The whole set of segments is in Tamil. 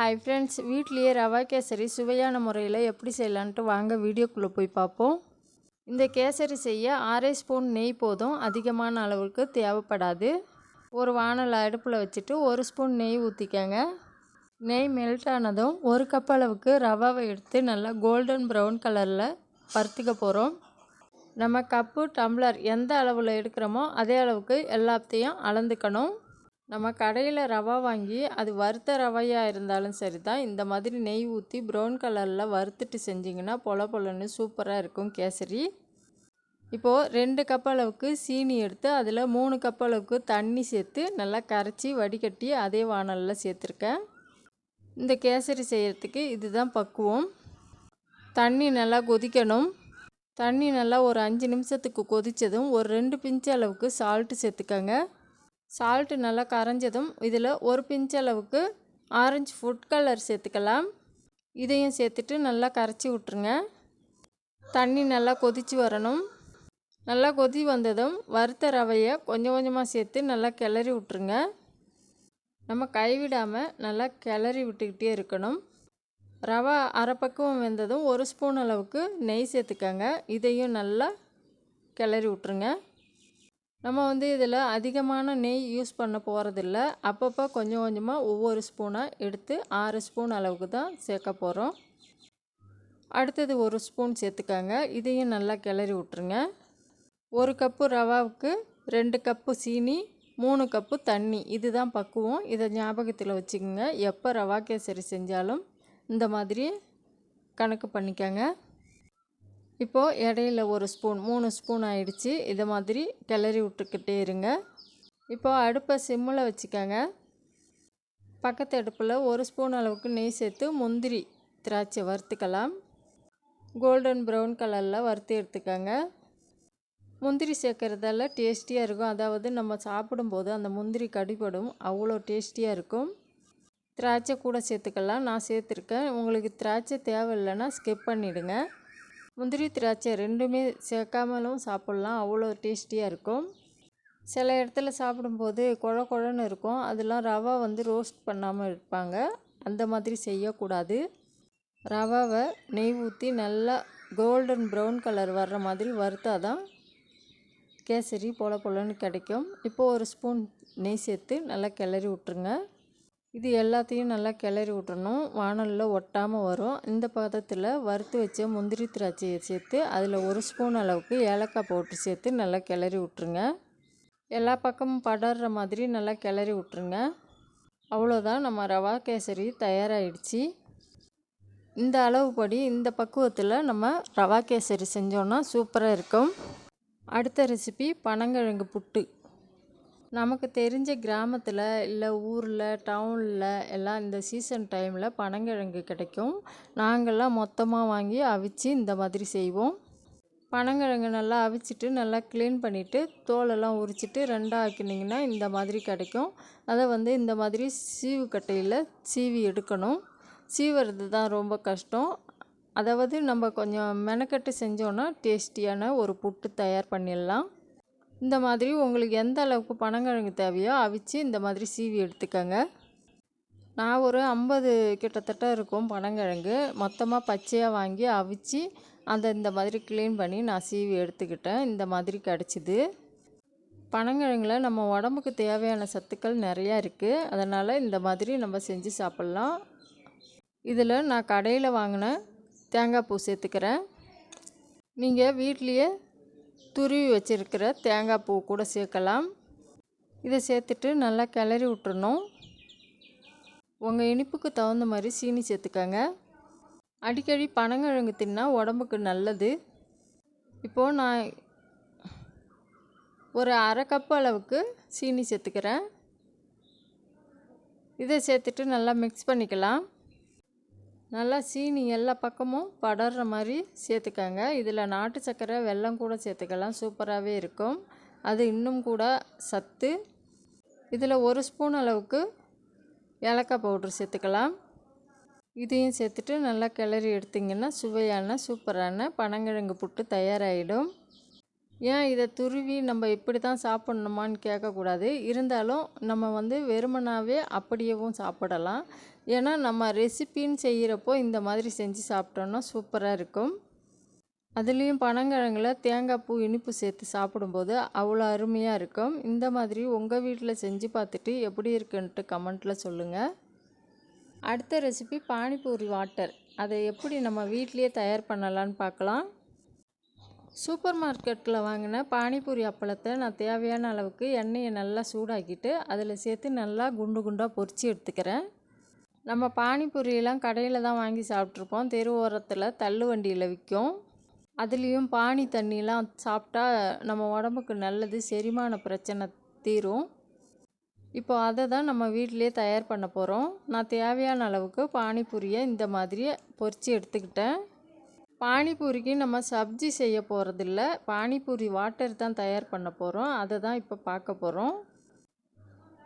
ஹாய் ஃப்ரெண்ட்ஸ் வீட்லேயே ரவா கேசரி சுவையான முறையில் எப்படி செய்யலான்ட்டு வாங்க வீடியோக்குள்ளே போய் பார்ப்போம். இந்த கேசரி செய்ய ஆறே ஸ்பூன் நெய் போதும் அதிகமான அளவுக்கு தேவைப்படாது. ஒரு வானல் அடுப்பில் வச்சுட்டு ஒரு ஸ்பூன் நெய் ஊற்றிக்கங்க நெய் மெல்ட் ஆனதும் ஒரு கப் அளவுக்கு ரவாவை எடுத்து நல்லா கோல்டன் ப்ரௌன் கலரில் வறுத்துக்க போகிறோம் நம்ம கப்பு டம்ளர் எந்த அளவில் எடுக்கிறோமோ அதே அளவுக்கு எல்லாத்தையும் அளந்துக்கணும். நம்ம கடையில் ரவா வாங்கி அது வறுத்த ரவையாக இருந்தாலும் சரி தான் இந்த மாதிரி நெய் ஊற்றி ப்ரௌன் கலரில் வறுத்துட்டு செஞ்சிங்கன்னா பொல பொலன்னு சூப்பராக இருக்கும் கேசரி. இப்போது ரெண்டு கப் அளவுக்கு சீனி எடுத்து அதில் மூணு கப் அளவுக்கு தண்ணி சேர்த்து நல்லா கரைச்சி வடிகட்டி அதே வானலில் சேர்த்துருக்கேன். இந்த கேசரி செய்கிறதுக்கு இதுதான் பக்குவம். தண்ணி நல்லா கொதிக்கணும். தண்ணி நல்லா ஒரு அஞ்சு நிமிஷத்துக்கு கொதித்ததும் ஒரு ரெண்டு பிஞ்சு அளவுக்கு சால்ட்டு சேர்த்துக்கங்க. சால்ட்டு நல்லா கரைஞ்சதும் இதில் ஒரு பிஞ்ச் அளவுக்கு ஆரஞ்சு ஃபுட் கலர் சேர்த்துக்கலாம். இதையும் சேர்த்துட்டு நல்லா கரைச்சி விட்ருங்க தண்ணி நல்லா கொதித்து வரணும். நல்லா கொதி வந்ததும் வறுத்த ரவையை கொஞ்சம் கொஞ்சமாக சேர்த்து நல்லா கிளறி விட்ருங்க நம்ம கைவிடாமல் நல்லா கிளறி விட்டுக்கிட்டே இருக்கணும். ரவை அரை பக்குவம் வெந்ததும் ஒரு ஸ்பூன் அளவுக்கு நெய் சேர்த்துக்கங்க. இதையும் நல்லா கிளறி விட்ருங்க நம்ம வந்து இதில் அதிகமான நெய் யூஸ் பண்ண போகிறதில்ல அப்பப்போ கொஞ்சம் கொஞ்சமாக ஒவ்வொரு ஸ்பூனாக எடுத்து ஆறு ஸ்பூன் அளவுக்கு தான் சேர்க்க போகிறோம் அடுத்தது ஒரு ஸ்பூன் சேர்த்துக்காங்க. இதையும் நல்லா கிளறி விட்ருங்க ஒரு கப்பு ரவாவுக்கு ரெண்டு கப்பு சீனி மூணு கப்பு தண்ணி. இதுதான் பக்குவம். இதை ஞாபகத்தில் வச்சுக்கோங்க. எப்போ ரவா கேசரி செஞ்சாலும் இந்த மாதிரி கணக்கு பண்ணிக்கோங்க. இப்போது இடையில ஒரு ஸ்பூன் மூணு ஸ்பூன் ஆயிடுச்சு. இதை மாதிரி கிளறி விட்டுக்கிட்டே இருங்க. இப்போது அடுப்பை சிம்மில் வச்சுக்கோங்க. பக்கத்து அடுப்பில் ஒரு ஸ்பூன் அளவுக்கு நெய் சேர்த்து முந்திரி திராட்சை வறுத்துக்கலாம். கோல்டன் ப்ரௌன் கலரில் வறுத்து எடுத்துக்கோங்க. முந்திரி சேர்க்குறதால டேஸ்டியாக இருக்கும். அதாவது நம்ம சாப்பிடும்போது அந்த முந்திரி கடிபடும். அவ்வளோ டேஸ்டியாக இருக்கும். திராட்சை கூட சேர்த்துக்கலாம். நான் சேர்த்துருக்கேன். உங்களுக்கு திராட்சை தேவையில்லைன்னா ஸ்கிப் பண்ணிவிடுங்க முந்திரி திராட்சை ரெண்டுமே சேர்க்காமலும் சாப்பிட்லாம். அவ்வளோ டேஸ்டியாக இருக்கும். சில இடத்துல சாப்பிடும்போது குழ குழன்னு இருக்கும். அதெல்லாம் ரவா வந்து ரோஸ்ட் பண்ணாமல் இருப்பாங்க. அந்த மாதிரி செய்யக்கூடாது. ரவாவை நெய் ஊற்றி நல்லா கோல்டன் ப்ரௌன் கலர் வர்ற மாதிரி வறுத்தால் தான் கேசரி பொல பொலன்னு கிடைக்கும். இப்போது ஒரு ஸ்பூன் நெய் சேர்த்து நல்லா கிளறி விட்ருங்க இது எல்லாத்தையும் நல்லா கிளறி விட்டுறணும். வானலில் ஒட்டாமல் வரும். இந்த பதத்தில் வறுத்து வச்ச முந்திரி திராட்சையை சேர்த்து அதில் ஒரு ஸ்பூன் அளவுக்கு ஏலக்காய் போட்டு சேர்த்து நல்லா கிளறி விட்ருங்க எல்லா பக்கமும் படர்ற மாதிரி நல்லா கிளறி விட்ருங்க அவ்வளோதான் நம்ம ரவா கேசரி தயாராகிடுச்சு இந்த அளவுப்படி இந்த பக்குவத்தில் நம்ம ரவா கேசரி செஞ்சோன்னா சூப்பராக இருக்கும். அடுத்த ரெசிபி பனங்கிழங்கு புட்டு. நமக்கு தெரிஞ்ச கிராமத்தில் இல்லை ஊரில் டவுனில் எல்லாம் இந்த சீசன் டைமில் பனங்கிழங்கு கிடைக்கும். நாங்கள்லாம் மொத்தமாக வாங்கி அவிச்சு இந்த மாதிரி செய்வோம். பனங்கிழங்கு நல்லா அவிச்சிட்டு நல்லா க்ளீன் பண்ணிவிட்டு தோலெல்லாம் உரிச்சிட்டு ரெண்டாக ஆக்கினீங்கன்னா இந்த மாதிரி கிடைக்கும். அதை வந்து இந்த மாதிரி சீவு கட்டையில் சீவி எடுக்கணும். சீவுறது தான் ரொம்ப கஷ்டம். அதாவது நம்ம கொஞ்சம் மெனக்கட்டு செஞ்சோன்னா டேஸ்டியான ஒரு புட்டு தயார் பண்ணிடலாம். இந்த மாதிரி உங்களுக்கு எந்த அளவுக்கு பனங்கிழங்கு தேவையோ அவிச்சு இந்த மாதிரி சீவி எடுத்துக்கோங்க. நான் ஒரு ஐம்பது கிட்டத்தட்ட இருக்கும் பனங்கிழங்கு மொத்தமாக பச்சையாக வாங்கி அவிச்சு அந்த இந்த மாதிரி க்ளீன் பண்ணி நான் சீவி எடுத்துக்கிட்டேன். இந்த மாதிரி கிடச்சிது. பனங்கிழங்குல நம்ம உடம்புக்கு தேவையான சத்துக்கள் நிறையா இருக்குது அதனால் இந்த மாதிரி நம்ம செஞ்சு சாப்பிட்லாம். இதில் நான் கடையில் வாங்கின தேங்காய் பூ சேர்த்துக்கிறேன். நீங்கள் வீட்லேயே துருவி வச்சுருக்கிற தேங்காய் பூ கூட சேர்க்கலாம். இதை சேர்த்துட்டு நல்லா கிளறி விட்டுறணும். உங்கள் இனிப்புக்கு தகுந்த மாதிரி சீனி சேர்த்துக்கங்க. அடிக்கடி பனங்கிழங்கு தின்னா உடம்புக்கு நல்லது. இப்போது நான் ஒரு அரை கப் அளவுக்கு சீனி சேர்த்துக்கிறேன். இதை சேர்த்துட்டு நல்லா மிக்ஸ் பண்ணிக்கலாம். நல்லா சீனி எல்லா பக்கமும் படர்ற மாதிரி சேர்த்துக்கங்க. இதில் நாட்டு சர்க்கரை வெல்லம் கூட சேர்த்துக்கலாம். சூப்பராகவே இருக்கும். அது இன்னும் கூட சத்து. இதில் ஒரு ஸ்பூன் அளவுக்கு ஏலக்காய் பவுட்ரு சேர்த்துக்கலாம். இதையும் சேர்த்துட்டு நல்லா கிளறி எடுத்திங்கன்னா சுவையான சூப்பரான பனங்கிழங்கு புட்டு தயாராகிடும். ஏன் இதை துருவி நம்ம இப்படி தான் சாப்பிட்ணுமான்னு கேட்கக்கூடாது. இருந்தாலும் நம்ம வந்து வெறுமனாவே அப்படியேவும் சாப்பிடலாம். ஏன்னா நம்ம ரெசிபின்னு செய்கிறப்போ இந்த மாதிரி செஞ்சு சாப்பிட்டோன்னா சூப்பராக இருக்கும். அதுலேயும் பனங்கிழங்கில் தேங்காய் பூ இனிப்பு சேர்த்து சாப்பிடும்போது அவ்வளோ அருமையாக இருக்கும். இந்த மாதிரி உங்கள் வீட்டில் செஞ்சு பார்த்துட்டு எப்படி இருக்குன்ட்டு கமெண்ட்டில் சொல்லுங்கள் அடுத்த ரெசிபி பானிபூரி வாட்டர். அதை எப்படி நம்ம வீட்டிலேயே தயார் பண்ணலான்னு பார்க்கலாம். சூப்பர் மார்க்கெட்டில் வாங்கின பானிபூரி அப்பளத்தை நான் தேவையான அளவுக்கு எண்ணெயை நல்லா சூடாக்கிட்டு அதில் சேர்த்து நல்லா குண்டு குண்டாக பொறிச்சு எடுத்துக்கிறேன். நம்ம பானிபூரியெல்லாம் கடையில் தான் வாங்கி சாப்பிட்ருப்போம். தெரு ஓரத்தில் தள்ளு வண்டியில் விற்கும். அதுலேயும் பானி தண்ணிலாம் சாப்பிட்டா நம்ம உடம்புக்கு நல்லது செரிமான பிரச்சனை தீரும். இப்போ அதை தான் நம்ம வீட்டிலேயே தயார் பண்ண போகிறோம் நான் தேவையான அளவுக்கு பானிபூரியை இந்த மாதிரி பொரித்து எடுத்துக்கிட்டேன். பானிபூரிக்கு நம்ம சப்ஜி செய்ய போகிறதில்ல பானிபூரி வாட்டர் தான் தயார் பண்ண போகிறோம் அதை தான் இப்போ பார்க்க போகிறோம்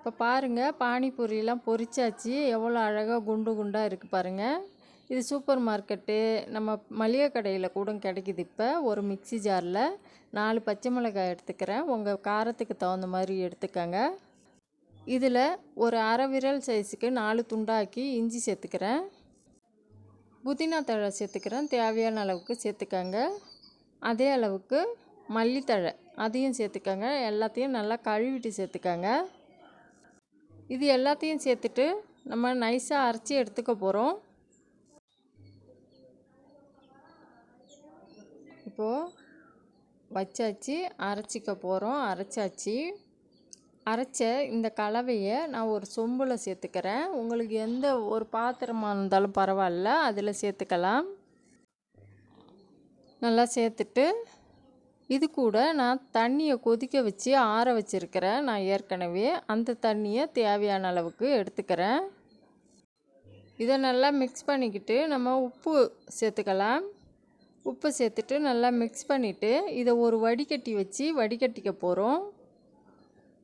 இப்போ பாருங்கள் பானிபூரியெலாம் பொரிச்சாச்சு. எவ்வளோ அழகாக குண்டு குண்டாக இருக்குது பாருங்கள் இது சூப்பர் மார்க்கெட்டு. நம்ம மளிகை கடையில் கூட கிடைக்குது இப்போ. ஒரு மிக்சி ஜாரில் நாலு பச்சை மிளகாய் எடுத்துக்கிறேன். உங்கள் காரத்துக்கு தகுந்த மாதிரி எடுத்துக்கோங்க. இதில் ஒரு அரை விரல் சைஸுக்கு நாலு துண்டாக்கி இஞ்சி சேர்த்துக்கிறேன். புதினா தழை சேர்த்துக்கிறேன். தேவையான அளவுக்கு சேர்த்துக்கங்க. அதே அளவுக்கு மல்லித்தழை அதையும் சேர்த்துக்கங்க. எல்லாத்தையும் நல்லா கழுவிட்டு சேர்த்துக்கங்க. இது எல்லாத்தையும் சேர்த்துட்டு நம்ம நைஸாக அரைச்சி எடுத்துக்க போகிறோம் இப்போது வச்சாச்சு அரைச்சிக்க போகிறோம் அரைச்சாச்சு. அரைச்ச இந்த கலவையை நான் ஒரு சொம்பில் சேர்த்துக்கிறேன். உங்களுக்கு எந்த ஒரு பாத்திரமாக இருந்தாலும் பரவாயில்ல அதில் சேர்த்துக்கலாம். நல்லா சேர்த்துட்டு இது கூட நான் தண்ணியை கொதிக்க வச்சு ஆற வச்சுருக்கிறேன். நான் ஏற்கனவே அந்த தண்ணியை தேவையான அளவுக்கு எடுத்துக்கிறேன். இதை நல்லா மிக்ஸ் பண்ணிக்கிட்டு நம்ம உப்பு சேர்த்துக்கலாம். உப்பு சேர்த்துட்டு நல்லா மிக்ஸ் பண்ணிவிட்டு இதை ஒரு வடிகட்டி வச்சு வடிகட்டிக்க போகிறோம்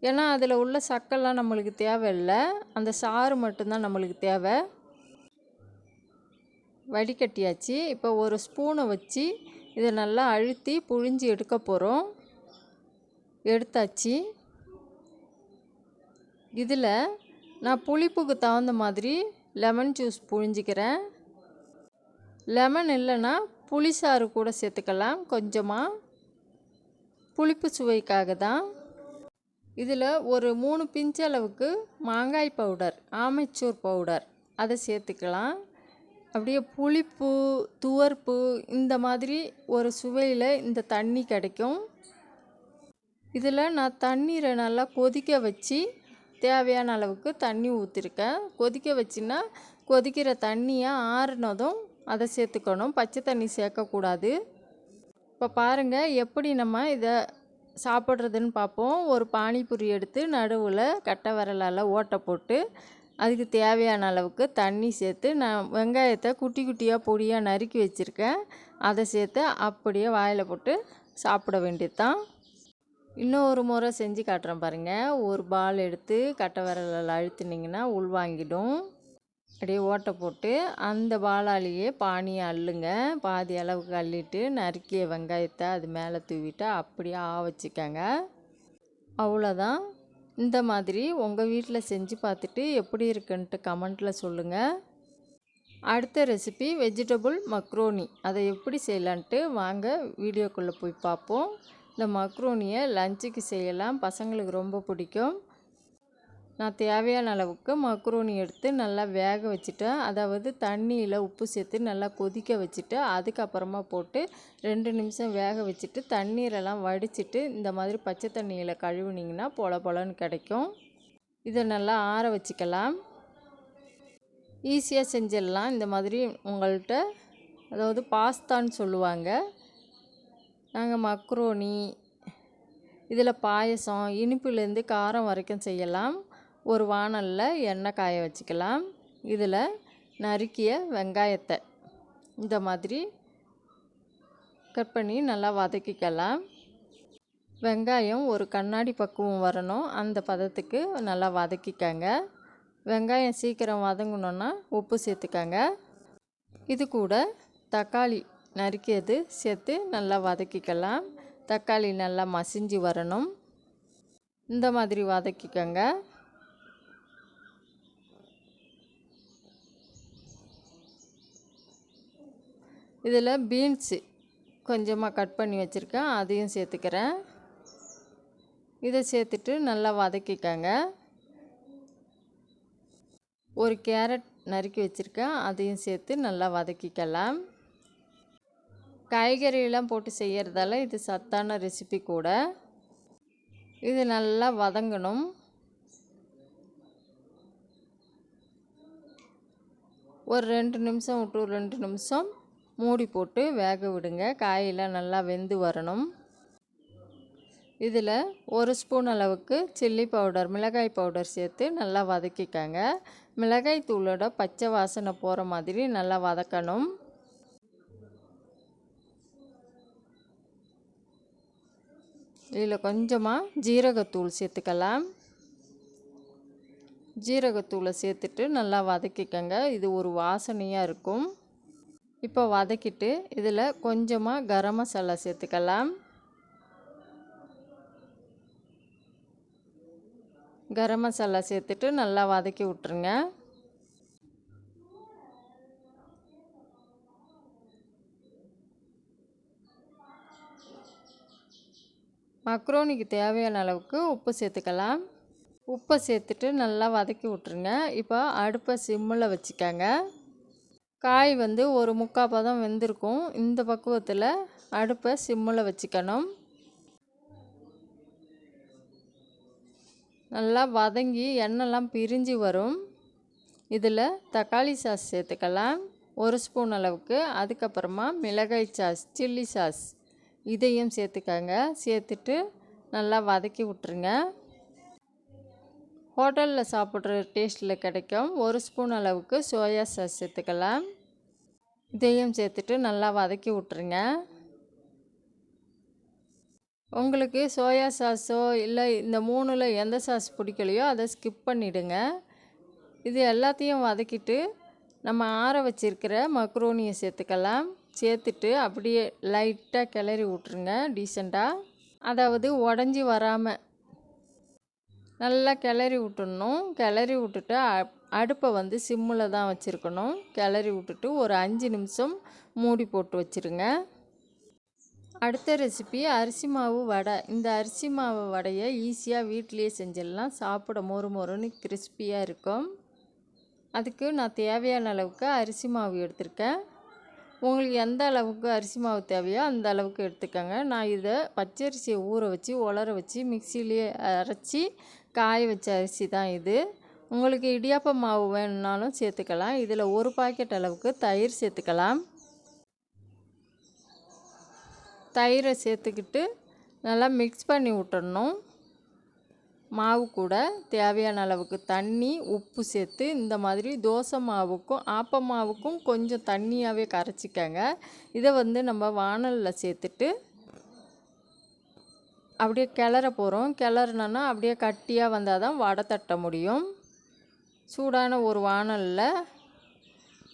ஏன்னா அதில் உள்ள சக்கெல்லாம் நம்மளுக்கு தேவையில்லை. அந்த சாறு மட்டும்தான் நம்மளுக்கு தேவை. வடிகட்டியாச்சு. இப்போ ஒரு ஸ்பூனை வச்சு இதை நல்லா அழுத்தி புழிஞ்சு எடுக்க போகிறோம் எடுத்தாச்சு. இதில் நான் புளிப்புக்கு தகுந்த மாதிரி லெமன் ஜூஸ் புழிஞ்சிக்கிறேன். லெமன் இல்லைன்னா புளிசாறு கூட சேர்த்துக்கலாம் கொஞ்சமாக புளிப்பு சுவைக்காக தான். இதில் ஒரு மூணு பிஞ்சு அளவுக்கு மாங்காய் பவுடர் ஆமைச்சூர் பவுடர் அதை சேர்த்துக்கலாம். அப்படியே புளிப்பு துவர்ப்பு இந்த மாதிரி ஒரு சுவையில் இந்த தண்ணி கிடைக்கும். இதில் நான் தண்ணீரை நல்லா கொதிக்க வச்சு தேவையான அளவுக்கு தண்ணி ஊற்றிருக்கேன் கொதிக்க வச்சுன்னா கொதிக்கிற தண்ணியை ஆறுனதும் அதை சேர்த்துக்கணும். பச்சை தண்ணி சேர்க்கக்கூடாது. இப்போ பாருங்கள் எப்படி நம்ம இதை சாப்பிட்றதுன்னு பார்ப்போம். ஒரு பானிபூரி எடுத்து நடுவில் கட்டை விரலால் ஓட்டை போட்டு அதுக்கு தேவையான அளவுக்கு தண்ணி சேர்த்து நான் வெங்காயத்தை குட்டி குட்டியாக பொடியாக நறுக்கி வச்சுருக்கேன். அதை சேர்த்து அப்படியே வாயில் போட்டு சாப்பிட வேண்டியது தான் இன்னும் ஒரு முறை செஞ்சு காட்டுறேன் பாருங்கள் ஒரு பால் எடுத்து கட்டை விரலில் அழுத்துனிங்கன்னா உள்வாங்கிடும் அப்படியே ஓட்டை போட்டு அந்த பாலாலேயே பானியை அள்ளுங்க. பாதி அளவுக்கு அள்ளிட்டு நறுக்கிய வெங்காயத்தை அது மேலே தூவிட்டு அப்படியே ஆ வச்சுக்கோங்க. அவ்வளோதான் இந்த மாதிரி உங்கள் வீட்டில் செஞ்சு பார்த்துட்டு எப்படி இருக்குன்ட்டு கமெண்ட்டில் சொல்லுங்கள் அடுத்த ரெசிபி வெஜிடபுள் மக்ரோனி அதை எப்படி செய்யலான்ட்டு வாங்க வீடியோக்குள்ளே போய் பார்ப்போம் இந்த மக்ரோனியை லஞ்சுக்கு செய்யலாம். பசங்களுக்கு ரொம்ப பிடிக்கும். நான் தேவையான அளவுக்கு மக்ரோனி எடுத்து நல்லா வேக வச்சுட்டேன் அதாவது தண்ணியில் உப்பு சேர்த்து நல்லா கொதிக்க வச்சுட்டு அதுக்கப்புறமா போட்டு ரெண்டு நிமிஷம் வேக வச்சுட்டு தண்ணீரெல்லாம் வடிச்சிட்டு இந்த மாதிரி பச்சை தண்ணியில் கழுவுனிங்கன்னா பொல பொலன்னு கிடைக்கும். இதை நல்லா ஆற வச்சுக்கலாம். ஈஸியாக செஞ்சிடலாம். இந்த மாதிரி உங்கள்கிட்ட அதாவது பாஸ்தான்னு சொல்லுவாங்க. நாங்கள் மக்ரோனி இதில் பாயசம் இனிப்புலேருந்து காரம் வரைக்கும் செய்யலாம். ஒரு வானலில் எண்ணெய் காய வச்சுக்கலாம். இதில் நறுக்கிய வெங்காயத்தை இந்த மாதிரி கட் பண்ணி நல்லா வதக்கிக்கலாம். வெங்காயம் ஒரு கண்ணாடி பக்குவம் வரணும். அந்த பதத்துக்கு நல்லா வதக்கிக்கங்க. வெங்காயம் சீக்கிரம் வதங்கணுன்னா உப்பு சேர்த்துக்கங்க. இது கூட தக்காளி நறுக்கியது சேர்த்து நல்லா வதக்கிக்கலாம். தக்காளி நல்லா மசிஞ்சு வரணும். இந்த மாதிரி வதக்கிக்கங்க. இதில் பீன்ஸு கொஞ்சமாக கட் பண்ணி வச்சுருக்கேன் அதையும் சேர்த்துக்கிறேன். இதை சேர்த்துட்டு நல்லா வதக்கிக்கங்க. ஒரு கேரட் நறுக்கி வச்சுருக்கேன் அதையும் சேர்த்து நல்லா வதக்கிக்கலாம். காய்கறியெல்லாம் போட்டு செய்கிறதால இது சத்தான ரெசிபி கூட. இது நல்லா வதங்கணும். ஒரு ரெண்டு நிமிஷம் விட்டு ஒரு ரெண்டு நிமிஷம் மூடி போட்டு வேக விடுங்க. காயெல்லாம் நல்லா வெந்து வரணும். இதில் ஒரு ஸ்பூன் அளவுக்கு சில்லி பவுடர் மிளகாய் பவுடர் சேர்த்து நல்லா வதக்கிக்கங்க. மிளகாய் தூளோட பச்சை வாசனை போகிற மாதிரி நல்லா வதக்கணும். இதில் கொஞ்சமாக ஜீரகத்தூள் சேர்த்துக்கலாம். ஜீரகத்தூளை சேர்த்துட்டு நல்லா வதக்கிக்கங்க. இது ஒரு வாசனையாக இருக்கும். இப்போ வதக்கிட்டு இதில் கொஞ்சமாக கரம் மசாலா சேர்த்துக்கலாம். கரம் மசாலா சேர்த்துட்டு நல்லா வதக்கி விட்ருங்க மக்ரோனிக்கு தேவையான அளவுக்கு உப்பு சேர்த்துக்கலாம். உப்பை சேர்த்துட்டு நல்லா வதக்கி விட்ருங்க இப்போ அடுப்பை சிம்மில் வச்சுக்கோங்க. காய் வந்து ஒரு முக்கால் பதம் வெந்திருக்கும். இந்த பக்குவத்தில் அடுப்பை சிம்மில் வச்சுக்கணும். நல்லா வதங்கி எண்ணெய்லாம் பிரிஞ்சு வரும். இதில் தக்காளி சாஸ் சேர்த்துக்கலாம். ஒரு ஸ்பூன் அளவுக்கு அதுக்கப்புறமா மிளகாய் சாஸ் சில்லி சாஸ் இதையும் சேர்த்துக்கங்க. சேர்த்துட்டு நல்லா வதக்கி விட்ருங்க ஹோட்டலில் சாப்பிட்ற டேஸ்ட்டில் கிடைக்கும் ஒரு ஸ்பூன் அளவுக்கு சோயா சாஸ் சேர்த்துக்கலாம். இதையும் சேர்த்துட்டு நல்லா வதக்கி விட்ருங்க உங்களுக்கு சோயா சாஸோ இல்லை இந்த மூணில் எந்த சாஸ் பிடிக்கலையோ அதை ஸ்கிப் பண்ணிவிடுங்க இது எல்லாத்தையும் வதக்கிட்டு நம்ம ஆற வச்சிருக்கிற மக்ரோனியை சேர்த்துக்கலாம். சேர்த்துட்டு அப்படியே லைட்டாக கிளறி விட்ருங்க டீசெண்டாக அதாவது உடஞ்சி வராமல் நல்லா கிளறி விட்டுடணும். கிளறி விட்டுட்டு அடுப்பை வந்து சிம்மில் தான் வச்சுருக்கணும். கிளறி விட்டுட்டு ஒரு அஞ்சு நிமிஷம் மூடி போட்டு வச்சுருங்க. அடுத்த ரெசிபி அரிசி மாவு வடை. இந்த அரிசி மாவு வடையை ஈஸியாக வீட்டிலேயே செஞ்சிடலாம். சாப்பிட மொறு மொறுன்னு கிறிஸ்பியாக இருக்கும். அதுக்கு நான் தேவையான அளவுக்கு அரிசி மாவு எடுத்திருக்கேன். உங்களுக்கு எந்த அளவுக்கு அரிசி மாவு தேவையோ அந்த அளவுக்கு எடுத்துக்கோங்க. நான் இதை பச்சரிசியை ஊற வச்சு உலர வச்சு மிக்சிலேயே அரைச்சி காய வச்ச அரிசி தான் இது. உங்களுக்கு இடியாப்ப மாவு வேணும்னாலும் சேர்த்துக்கலாம். இதில் ஒரு பாக்கெட் அளவுக்கு தயிர் சேர்த்துக்கலாம். தயிரை சேர்த்துக்கிட்டு நல்லா மிக்ஸ் பண்ணி விட்டுறணும். மாவு கூட தேவையான அளவுக்கு தண்ணி உப்பு சேர்த்து இந்த மாதிரி தோசை மாவுக்கும் ஆப்ப மாவுக்கும் கொஞ்சம் தண்ணியாகவே கரைச்சிக்கங்க. இதை வந்து நம்ம வானலில் சேர்த்துட்டு அப்படியே கிளற போகிறோம் கிளறுனோன்னா அப்படியே கட்டியாக வந்தால் தான் வடை தட்ட முடியும். சூடான ஒரு வானலில்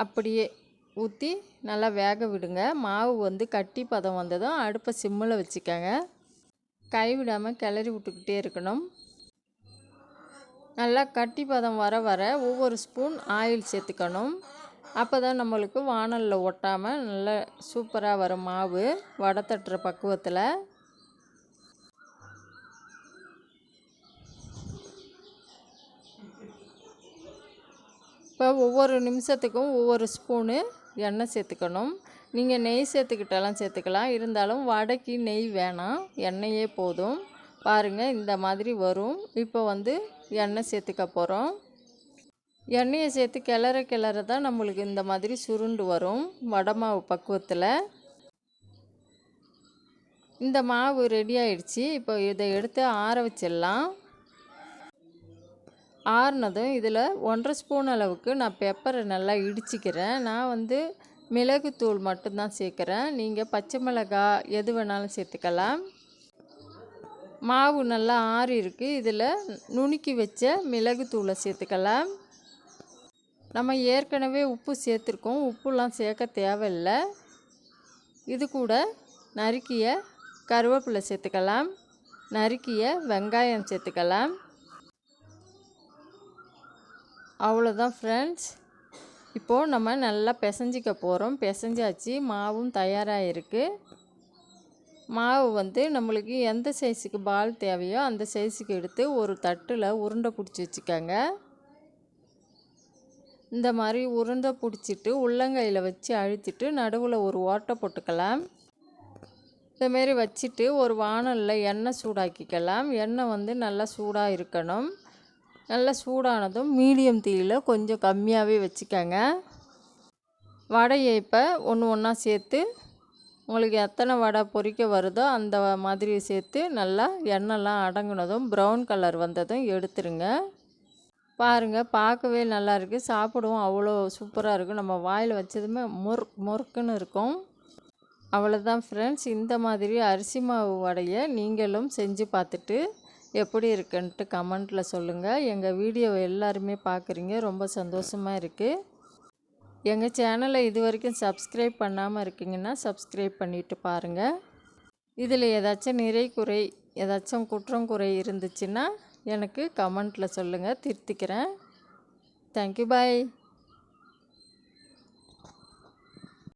அப்படியே ஊற்றி நல்லா வேக விடுங்க. மாவு வந்து கட்டி பதம் வந்ததும் அடுப்பை சிம்மில் வச்சுக்கோங்க. கைவிடாமல் கிளறி விட்டுக்கிட்டே இருக்கணும். நல்லா கட்டி பதம் வர வர ஒவ்வொரு ஸ்பூன் ஆயில் சேர்த்துக்கணும். அப்போ தான் நம்மளுக்கு வானலில் ஒட்டாமல் நல்ல சூப்பராக வரும் மாவு. வடை தட்டுற பக்குவத்தில். இப்போ ஒவ்வொரு நிமிஷத்துக்கும் ஒவ்வொரு ஸ்பூனு எண்ணெய் சேர்த்துக்கணும். நீங்கள் நெய் சேர்த்துக்கிட்டாலாம் சேர்த்துக்கலாம். இருந்தாலும் வடைக்கு நெய் வேணாம். எண்ணெயே போதும். பாருங்கள் இந்த மாதிரி வரும். இப்போ வந்து எண்ணெய் சேர்த்துக்க போகிறோம் எண்ணெயை சேர்த்து கிளற கிளற தான் நம்மளுக்கு இந்த மாதிரி சுருண்டு வரும் வடை மாவு பக்குவத்தில். இந்த மாவு ரெடி ஆயிடுச்சு. இப்போ இதை எடுத்து ஆற வச்சிடலாம். ஆறுனதும் இதில் ஒன்றரை ஸ்பூன் அளவுக்கு நான் பெப்பரை நல்லா இடிச்சிக்கிறேன். நான் வந்து மிளகுத்தூள் மட்டும்தான் சேர்க்குறேன். நீங்கள் பச்சை மிளகாய் எது வேணாலும் சேர்த்துக்கலாம். மாவு நல்லா ஆறி இருக்குது இதில் நுணுக்கி வச்ச மிளகுத்தூளை சேர்த்துக்கலாம். நம்ம ஏற்கனவே உப்பு சேர்த்துருக்கோம். உப்புலாம் சேர்க்க தேவையில்லை. இது கூட நறுக்கிய கருவேப்பிலை சேர்த்துக்கலாம். நறுக்கிய வெங்காயம் சேர்த்துக்கலாம். அவ்வளோதான் ஃப்ரெண்ட்ஸ் இப்போது நம்ம நல்லா பிசைஞ்சிக்க போகிறோம் பிசைஞ்சாச்சு. மாவும் தயாராக இருக்குது மாவு வந்து நம்மளுக்கு எந்த சைஸுக்கு பால் தேவையோ அந்த சைஸுக்கு எடுத்து ஒரு தட்டில் உருண்டை பிடிச்சி வச்சுக்கோங்க. இந்த மாதிரி உருண்டை பிடிச்சிட்டு உள்ளங்கையில் வச்சு அழுத்திட்டு நடுவில் ஒரு ஓட்டை போட்டுக்கலாம். இந்தமாரி வச்சுட்டு ஒரு வானலில் எண்ணெய் சூடாக்கிக்கலாம். எண்ணெய் வந்து நல்லா சூடாக இருக்கணும். நல்லா சூடானதும் மீடியம் தீயில் கொஞ்சம் கம்மியாகவே வச்சுக்கோங்க. வடையை இப்போ ஒன்று ஒன்றா சேர்த்து உங்களுக்கு எத்தனை வடை பொறிக்க வருதோ அந்த மாதிரி சேர்த்து நல்லா எண்ணெய்லாம் அடங்குனதும் ப்ரௌன் கலர் வந்ததும் எடுத்துருங்க. பாருங்கள் பார்க்கவே நல்லா இருக்குது சாப்பிடவும் அவ்வளோ சூப்பராக இருக்கும் நம்ம வாயில் வச்சதுமே முறுக் முறுக்குன்னு இருக்கும். அவ்வளோதான் ஃப்ரெண்ட்ஸ் இந்த மாதிரி அரிசி மாவு வடையை நீங்களும் செஞ்சு பார்த்துட்டு எப்படி இருக்குன்ட்டு கமெண்ட்டில் சொல்லுங்கள் எங்கள் வீடியோவை எல்லாருமே பார்க்குறீங்க. ரொம்ப சந்தோஷமாக இருக்குது எங்கள் சேனலை இது வரைக்கும் சப்ஸ்கிரைப் பண்ணாமல் இருக்கீங்கன்னா சப்ஸ்கிரைப் பண்ணிவிட்டு பாருங்கள் இதில் ஏதாச்சும் நிறை குறை ஏதாச்சும் குற்றம் குறை இருந்துச்சுன்னா எனக்கு கமெண்ட்டில் சொல்லுங்கள் திருத்திக்கிறேன். Thank you bye